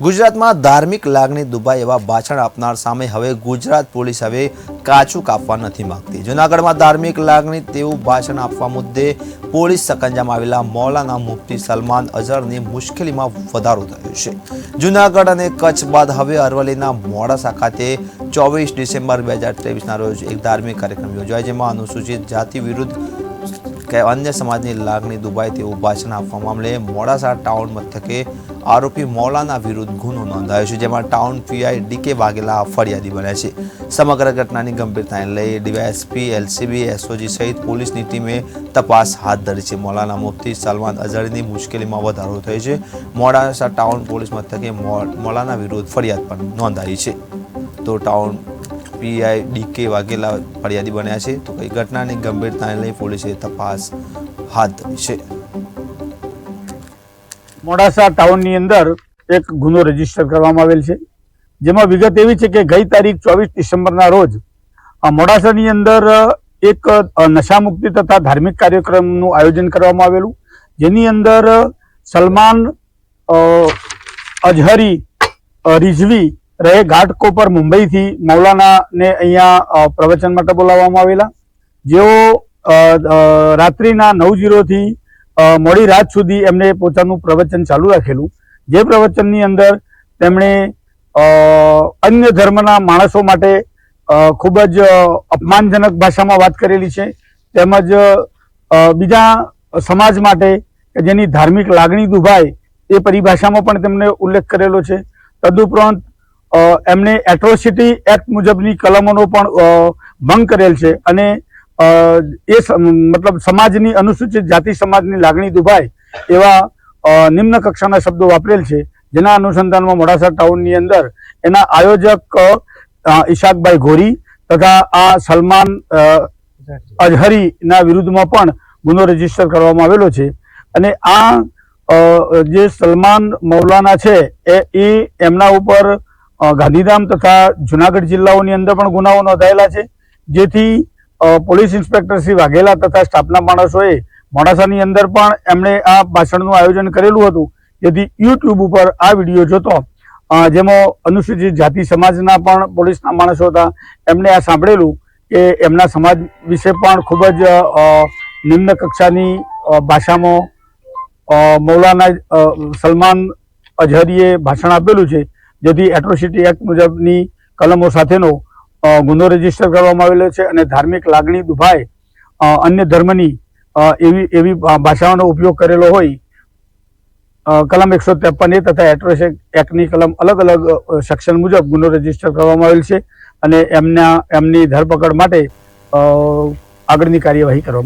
ગુજરાતમાં ધાર્મિક લાગણી દુભાઈ એવા ભાષણ આપનાર સામે હવે ગુજરાત પોલીસ હવે કાચું કાપવા નથી માંગતી. જૂનાગઢમાં ધાર્મિક લાગણી તેવું ભાષણ આપવા મુદ્દે પોલીસ સકંજામાં આવેલા મૌલાના મુફ્તી સલમાન અઝહરની મુશ્કેલીમાં વધારો થયો છે. જૂનાગઢ અને કચ્છ બાદ હવે અરવલ્લીના મોડાસા ખાતે ચોવીસ ડિસેમ્બર બે હજાર ત્રેવીસના રોજ એક ધાર્મિક કાર્યક્રમ યોજાય, જેમાં અનુસૂચિત જાતિ વિરુદ્ધ કે અન્ય સમાજની લાગણી દુભાય તેવું ભાષણ આપવા મામલે મોડાસા ટાઉન મથકે આરોપી મૌલાના વિરુદ્ધ ગુનો નોંધાયો છે, જેમાં ટાઉન પીઆઈ ડીકે વાઘેલા ફરિયાદી બન્યા છે. સમગ્ર ઘટનાની ગંભીરતાને લઈ ડીવાયએસપી, એલસીબી, એસઓજી સહિત પોલીસની ટીમે તપાસ હાથ ધરી છે. મૌલાના મુફતી સલમાન અઝહરીની મુશ્કેલીમાં વધારો થયો છે. મોડાસા ટાઉન પોલીસ મથકે મૌલાના વિરુદ્ધ ફરિયાદ પણ નોંધાઈ છે. તો ટાઉન પીઆઈ ડીકે વાઘેલા ફરિયાદી બન્યા છે. તો કઈ ઘટનાની ગંભીરતાને લઈ પોલીસે તપાસ હાથ ધરી છે. મોડાસા ટાઉનની અંદર એક ગુનો રજિસ્ટર કરવામાં આવેલ છે. જેમાં વિગત એવી છે કે ગઈ તારીખ ચોવીસ ડિસેમ્બરના રોજ મોડાસાની અંદર એક નશામુક્તિ તથા ધાર્મિક કાર્યક્રમનું આયોજન કરવામાં આવેલું. જેની અંદર સલમાન અજહરી રિઝવી રહે ઘાટકોપર મુંબઈથી મૌલાનાને અહીંયા પ્રવચન માટે બોલાવવામાં આવેલા. જેઓ રાત્રિના નવ જીરોથી મોડી રાત સુધી એમણે પોતાનું પ્રવચન ચાલુ રાખેલું. જે પ્રવચનની અંદર તેમણે અન્ય ધર્મના માણસો માટે ખૂબ જ અપમાનજનક ભાષામાં વાત કરેલી છે. તેમજ બીજા સમાજ માટે કે જેની ધાર્મિક લાગણી દુભાય એ પરિભાષામાં પણ તેમણે ઉલ્લેખ કરેલો છે. તદુપરાંત એમણે એટ્રોસિટી એક્ટ મુજબની કલમોનો પણ ભંગ કરેલ છે અને એ મતલબ સમાજની અનુસૂચિત જાતિ સમાજની લાગણી દુભાય એવા નિમ્ન કક્ષાના શબ્દો વાપરેલ છે. જેના અનુસંધાનમાં મોડાસા ટાઉનની અંદર એના આયોજક ઈશાકભાઈ ઘોરી તથા આ સલમાન અજહરીના વિરુદ્ધમાં પણ ગુનો રજિસ્ટર કરવામાં આવેલો છે. અને આ જે સલમાન મૌલાના છે એ એમના ઉપર ગાંધીધામ તથા જુનાગઢ જિલ્લાઓની અંદર પણ ગુનાઓ નોંધાયેલા છે. જેથી પોલીસ ઇન્સ્પેક્ટર શ્રી વાઘેલા તથા સ્ટાફના માણસોએ મોડાસાની અંદર પણ એમણે આ ભાષણનું આયોજન કરેલું હતું. જેથી યુટ્યુબ ઉપર આ વીડિયો જોતો. જેમાં અનુસૂચિત જાતિ સમાજના પણ પોલીસના માણસો હતા. એમણે આ સાંભળેલું કે એમના સમાજ વિશે પણ ખૂબ જ નિમ્ન કક્ષાની ભાષામાં મૌલાના સલમાન અઝહરીએ ભાષણ આપેલું છે. જેથી એટ્રોસિટી એક્ટ મુજબની કલમો સાથેનો ગુનો રજિસ્ટર કરવામાં આવેલો છે અને ધાર્મિક લાગણી દુભાય અન્ય ધર્મની એવી એવી ભાષાઓનો ઉપયોગ કરેલો હોય કલમ એકસો ત્રેપન એ તથા એટ્રોસિટી એક્ટની કલમ અલગ અલગ સેક્શન મુજબ ગુનો રજિસ્ટર કરવામાં આવેલ છે અને એમના, એમની ધરપકડ માટે આગળની કાર્યવાહી કરવામાં